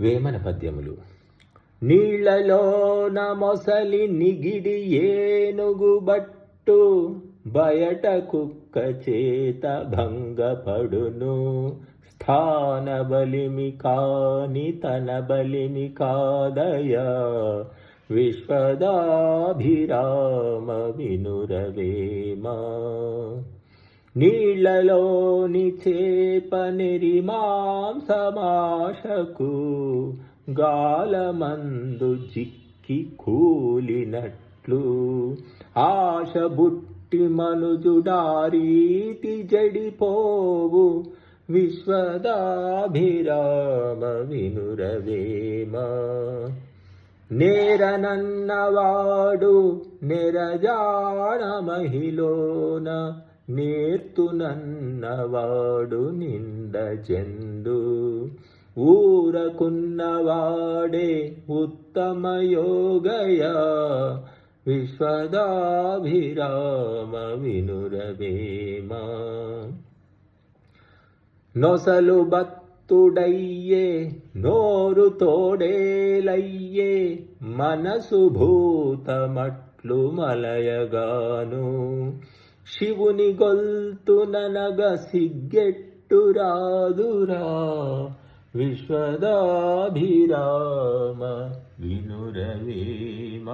వేమన పద్యములు. నీళ్ళలోన మొసలి నిగిడి ఏనుగు బట్టు బయట కుక్క చేత భంగపడును. స్థాన బలిమి కాని తన బలిమి కాదయా. విశ్వదాభిరామ వినురవేమా. నీళ్ళలోని చేప మాంసమాశకు గాలమందు జిక్కి కూలినట్లు. ఆశ బుట్టి మనుజుడారీతి జడిపోవు. విశ్వదాభిరామ వినురవేమ. నేరనన్నవాడు నెరజాణ మహిళోన నేర్తునన్నవాడు నింద చెందు ఊరకున్నవాడే ఉత్తమ యోగయా విశ్వదాభిరామ వినురవేమా. నొసలు భక్తుడయ్యే నోరు తోడేలయ్యే మనసు భూతమట్లు మలయగాను. ಶಿವುನಿಗೊಲ್ತು ನನಗ ಸಿಗ್ಗೆಟ್ಟು ರಾದುರ ವಿಶ್ವದಾಭಿರಾಮ ವಿನುರವೇಮ.